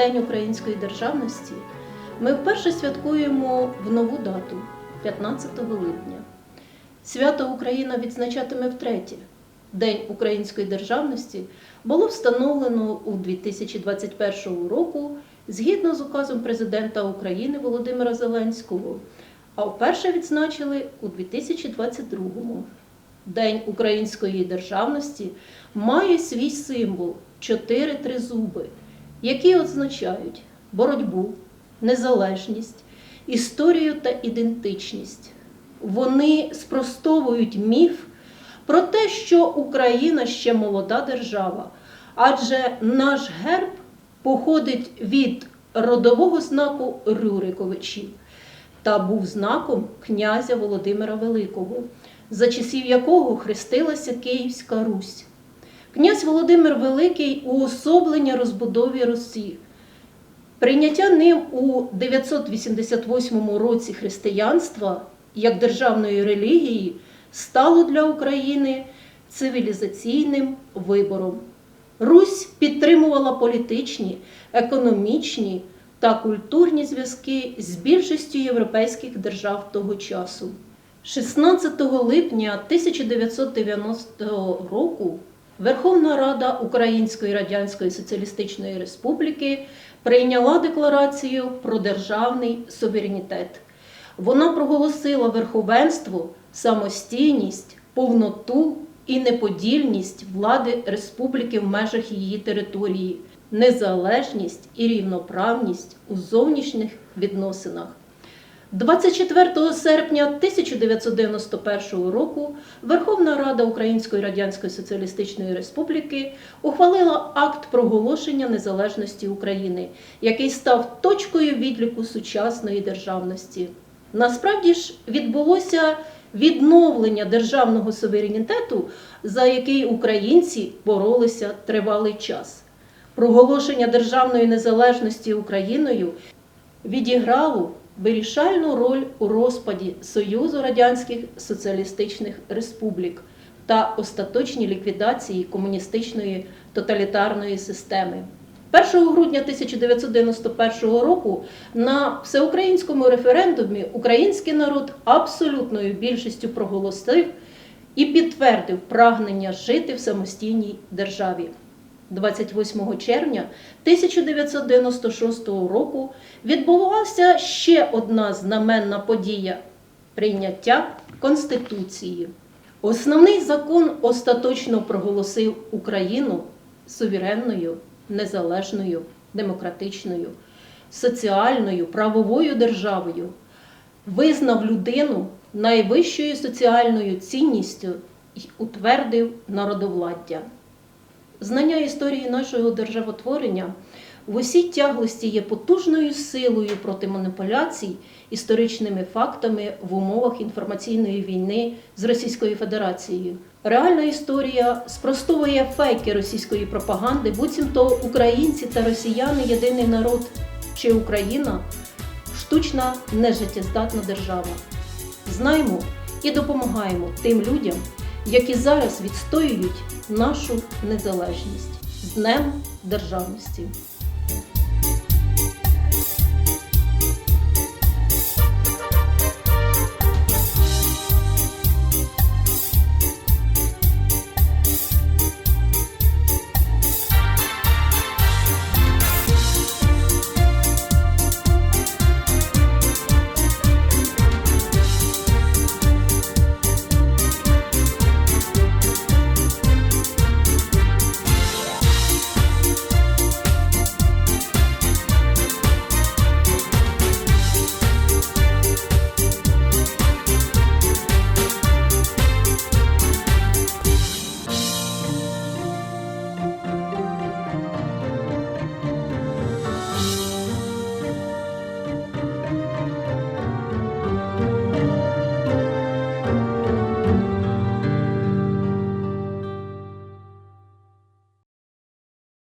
День української державності, ми вперше святкуємо в нову дату 15 липня. Свято Україна відзначатиме втретє. День української державності було встановлено у 2021 року згідно з указом президента України Володимира Зеленського, а вперше відзначили у 2022 День української державності має свій символ чотири тризуби, які означають боротьбу, незалежність, історію та ідентичність. Вони спростовують міф про те, що Україна ще молода держава, адже наш герб походить від родового знаку Рюриковичів та був знаком князя Володимира Великого, за часів якого хрестилася Київська Русь. Князь Володимир Великий уособлення розбудові Русі. Прийняття ним у 988 році християнства як державної релігії стало для України цивілізаційним вибором. Русь підтримувала політичні, економічні та культурні зв'язки з більшістю європейських держав того часу. 16 липня 1990 року Верховна Рада Української Радянської Соціалістичної Республіки прийняла декларацію про державний суверенітет. Вона проголосила верховенство, самостійність, повноту і неподільність влади республіки в межах її території, незалежність і рівноправність у зовнішніх відносинах. 24 серпня 1991 року Верховна Рада Української Радянської Соціалістичної Республіки ухвалила акт проголошення незалежності України, який став точкою відліку сучасної державності. Насправді ж відбулося відновлення державного суверенітету, за який українці боролися тривалий час. Проголошення державної незалежності Україною відіграло вирішальну роль у розпаді Союзу Радянських Соціалістичних Республік та остаточній ліквідації комуністичної тоталітарної системи. 1 грудня 1991 року на всеукраїнському референдумі український народ абсолютною більшістю проголосив і підтвердив прагнення жити в самостійній державі. 28 червня 1996 року відбулася ще одна знаменна подія прийняття Конституції. Основний закон остаточно проголосив Україну суверенною, незалежною, демократичною, соціальною, правовою державою, визнав людину найвищою соціальною цінністю і утвердив народовладдя. Знання історії нашого державотворення в усій тяглості є потужною силою проти маніпуляцій історичними фактами в умовах інформаційної війни з Російською Федерацією. Реальна історія спростовує фейки російської пропаганди, буцімто українці та росіяни єдиний народ чи Україна штучна нежиттєздатна держава. Знаємо і допомагаємо тим людям, які зараз відстоюють нашу незалежність з Днем Державності.